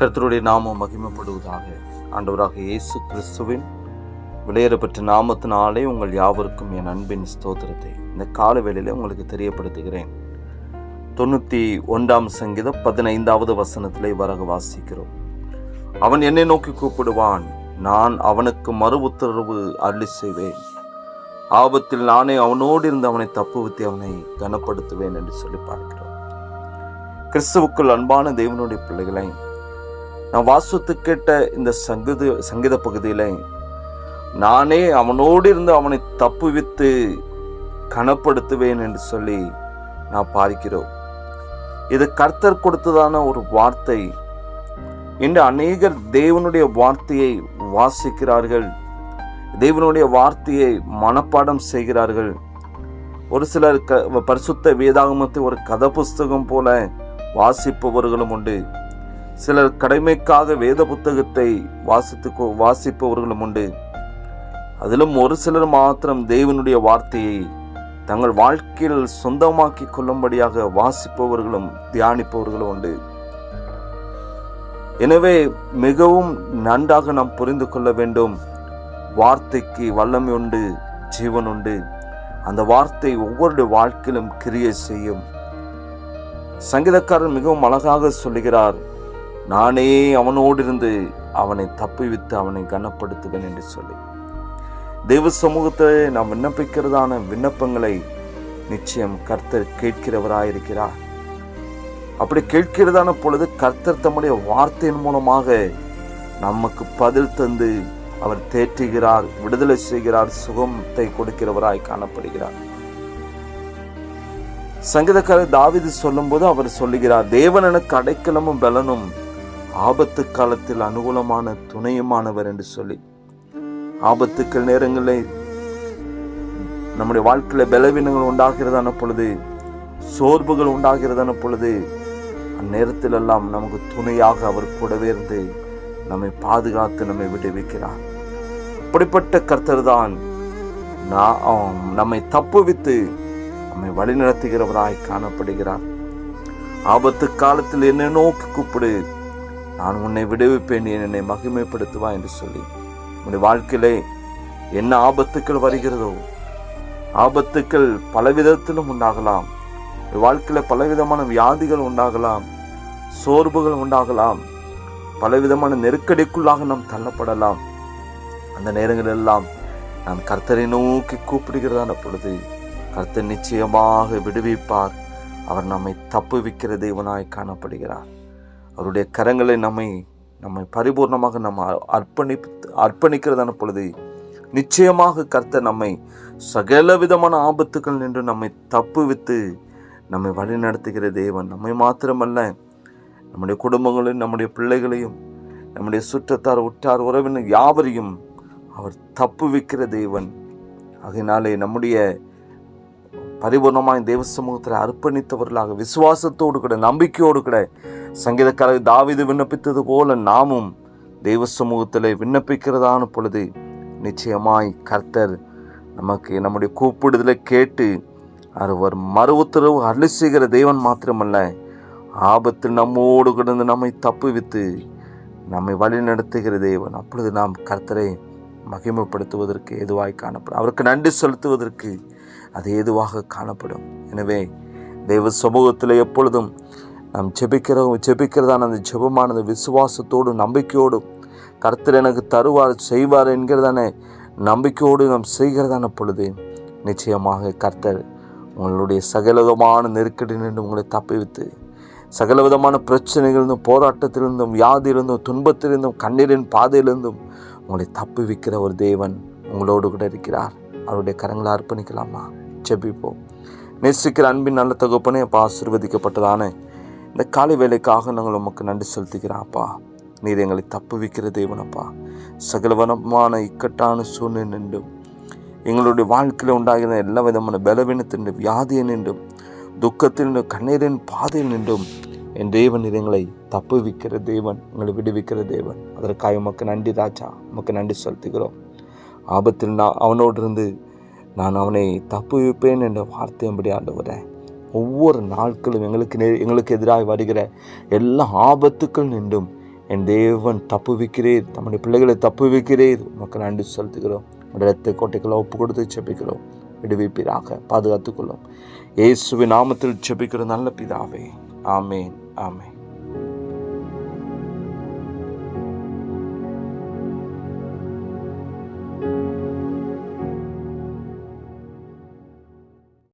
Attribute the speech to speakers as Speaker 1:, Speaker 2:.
Speaker 1: கர்த்தருடைய நாமம் மகிமைப்படுவதாக ஆண்டவராக இயேசு கிறிஸ்துவின் விளையாடப்பட்ட நாமத்தினாலே உங்கள் யாவருக்கும் என் அன்பின் ஸ்தோத்திரத்தை. இந்த கால வேளையில் உங்களுக்கு தெரியப்படுத்துகிறேன். தொண்ணூற்றி ஒன்றாம் சங்கீதம் பதினைந்தாவது வசனத்திலே வரக வாசிக்கிறோம். அவன் என்னை நோக்கி கூப்பிடுவான். நான் அவனுக்கு மறு உத்தரவு அருளி செய்வேன். ஆபத்தில் நானே அவனோடு இருந்து அவனை தப்புவித்து அவனை கனப்படுத்துவேன் என்று சொல்லி பார்க்கிறோம். கிறிஸ்துவுக்குள் அன்பான தேவனுடைய பிள்ளைகளை நான் வாசித்து கேட்ட இந்த சங்கீத சங்கீத பகுதியில் நானே அவனோடு இருந்து அவனை தப்புவித்து கனப்படுத்துவேன் என்று சொல்லி நான் பார்க்கிறோம் இது கர்த்தர் கொடுத்ததான ஒரு வார்த்தை. இன்று அநேகர் தேவனுடைய வார்த்தையை வாசிக்கிறார்கள். தேவனுடைய வார்த்தையை மனப்பாடம் செய்கிறார்கள். ஒரு சிலர் க பரிசுத்த வேதாகமத்தை ஒரு கதை புஸ்தகம் போல வாசிப்பவர்களும் உண்டு. சிலர் கடமைக்காக வேத புத்தகத்தை வாசித்து வாசிப்பவர்களும் உண்டு. அதிலும் ஒரு சிலர் மாத்திரம் தேவனுடைய வார்த்தையை தங்கள் வாழ்க்கையில் சொந்தமாக்கி கொள்ளும்படியாக வாசிப்பவர்களும் தியானிப்பவர்களும் உண்டு. எனவே மிகவும் நன்றாக நாம் புரிந்து கொள்ள வேண்டும். வார்த்தைக்கு வல்லமை உண்டு ஜீவன் உண்டு. அந்த வார்த்தை ஒவ்வொருடைய வாழ்க்கையிலும் கிரியை செய்யும். சங்கீதக்காரர் மிகவும் அழகாக சொல்லுகிறார். நானே அவனோடு இருந்து அவனை தப்பிவித்து அவனை கனப்படுத்துவேன் என்று சொல்லி. தெய்வ சமூகத்தை நாம் விண்ணப்பிக்கிறதான விண்ணப்பங்களை நிச்சயம் கர்த்தர் கேட்கிறவராயிருக்கிறார். அப்படி கேட்கிறதான பொழுது கர்த்தர் தம்முடைய வார்த்தையின் மூலமாக நமக்கு பதில் தந்து அவர் தேற்றுகிறார் விடுதலை செய்கிறார் சுகத்தை கொடுக்கிறவராய் காணப்படுகிறார். சங்கீதக்காரர் தாவீது சொல்லும்போது அவர் சொல்லுகிறார் தேவன் எனக்கு அடைக்கலமும் பலனும் ஆபத்து காலத்தில் அனுகூலமான துணையுமானவர் என்று சொல்லி. ஆபத்துக்கள் நேரங்களில் நம்முடைய வாழ்க்கையில் பலவீனங்கள் உண்டாகிறதான பொழுது சோர்வுகள் உண்டாகிறதான பொழுது அந்நேரத்திலெல்லாம் நமக்கு துணையாக அவர் கூடவே இருந்து நம்மை பாதுகாத்து நம்மை விடுவிக்கிறார். அப்படிப்பட்ட கர்த்தர் தான் நம்மை தப்புவித்து நம்மை வழிநடத்துகிறவராய் காணப்படுகிறார். ஆபத்து காலத்தில் என்ன நோக்கி கூப்பிடு. நான் உன்னை விடுவிப்பேன் நீ என்னை மகிமைப்படுத்துவா என்று சொல்லி. உன்னுடைய வாழ்க்கையிலே என்ன ஆபத்துக்கள் வருகிறதோ ஆபத்துக்கள் பலவிதத்திலும் உண்டாகலாம். வாழ்க்கையில் பலவிதமான வியாதிகள் உண்டாகலாம் சோர்வுகள் உண்டாகலாம். பலவிதமான நெருக்கடிக்குள்ளாக நாம் தள்ளப்படலாம். அந்த நேரங்கள் எல்லாம் நாம் கர்த்தரை நோக்கி கூப்பிடுகிறதான பொழுது கர்த்தர் நிச்சயமாக விடுவிப்பார். அவர் நம்மை தப்புவிக்கிற தெய்வனாய் காணப்படுகிறார். அவருடைய கரங்களை நம்மை நம்மை பரிபூர்ணமாக நம்ம அர்ப்பணித்து அர்ப்பணிக்கிறதான பொழுது நிச்சயமாக கர்த்த நம்மை சகல விதமான ஆபத்துக்கள் நின்று நம்மை தப்புவித்து நம்மை வழிநடத்துகிற தேவன். நம்மை மாத்திரமல்ல நம்முடைய குடும்பங்களையும் நம்முடைய பிள்ளைகளையும் நம்முடைய சுற்றத்தார் உற்றார் உறவினர் யாவரையும் அவர் தப்புவிக்கிற தேவன். அதனாலே நம்முடைய பரிபூர்ணமாய் தேவ சமூகத்தில் அர்ப்பணித்தவர்களாக விசுவாசத்தோடு கூட நம்பிக்கையோடு கூட. சங்கீதக்காரர் தாவீது விண்ணப்பித்தது போல நாமும் தெய்வ சமூகத்தில் விண்ணப்பிக்கிறதான பொழுது நிச்சயமாய் கர்த்தர் நமக்கு நம்முடைய கூப்பிடுதலை கேட்டு அவர் மறு உத்தரவு அருளி செய்கிற தெய்வன் மாத்திரமல்ல ஆபத்து நம்மோடு கிடந்து நம்மை தப்புவித்து நம்மை வழி நடத்துகிற தேவன். அப்பொழுது நாம் கர்த்தரை மகிமைப்படுத்துவதற்கு எதுவாய் காணப்படும். அவருக்கு நன்றி செலுத்துவதற்கு அது ஏதுவாக காணப்படும். எனவே தெய்வ சமூகத்தில் எப்பொழுதும் நாம் ஜெபிக்கிறோம் ஜெபிக்கிறதான அந்த ஜெபமானது விசுவாசத்தோடும் நம்பிக்கையோடும் கர்த்தர் எனக்கு தருவார் செய்வார் என்கிறதான நம்பிக்கையோடு நாம் செய்கிறதான பொழுது நிச்சயமாக கர்த்தர் உங்களுடைய சகலவிதமான நெருக்கடி நின்று உங்களை தப்பிவித்து சகலவிதமான பிரச்சனைகளிலிருந்தும் போராட்டத்திலிருந்தும் வியாதியிலிருந்தும் துன்பத்திலிருந்தும் கண்ணீரின் பாதையிலிருந்தும் உங்களை தப்புவிக்கிற ஒரு தேவன் உங்களோடு கூட இருக்கிறார். அவருடைய கரங்களை அர்ப்பணிக்கலாமா? ஜெபிப்போம். நேசிக்கிற அன்பின் நல்ல தகுப்பனே அப்பா ஆசிர்வதிக்கப்பட்டதான. இந்த காலை வேலைக்காக நாங்கள் உமக்கு நன்றி செலுத்துகிறோம் அப்பா. நீர் எங்களை தப்புவிக்கிற தேவனப்பா சகலவனமான இக்கட்டான சூழ்நிலை நின்றும். எங்களுடைய வாழ்க்கையில் உண்டாகிற எல்லா விதமான பலவீனத்தின் வியாதியை நின்றும். துக்கத்தில் நின்றும் கண்ணீரின் பாதையில் நின்றும். என் தேவன் நீர் எங்களை தப்புவிக்கிற தேவன் எங்களை விடுவிக்கிற தேவன். அதற்காக உமக்கு நன்றி ராஜா. உமக்கு நன்றி செலுத்துகிறோம். ஆபத்தில் நான் அவனோடு இருந்து நான் அவனை தப்புவிப்பேன் என்ற வார்த்தையும்படி ஆண்டவரேன் ஒவ்வொரு நாட்களும் எங்களுக்கு நே எங்களுக்கு எதிராக வருகிற எல்லா ஆபத்துக்கள் நின்றும். என் தேவன் தப்பு வைக்கிறீர் நம்முடைய பிள்ளைகளை தப்பு வைக்கிறீர் உமக்கு நன்றி செலுத்துகிறோம். ரத்த கோட்டைகளை ஒப்பு கொடுத்து செபிக்கிறோம் விடுவிப்பீராக. பாதுகாத்துக்கொள்ளும். இயேசுவின் நாமத்தில் செபிக்கிற நல்ல பிதாவே. ஆமேன். ஆமேன்.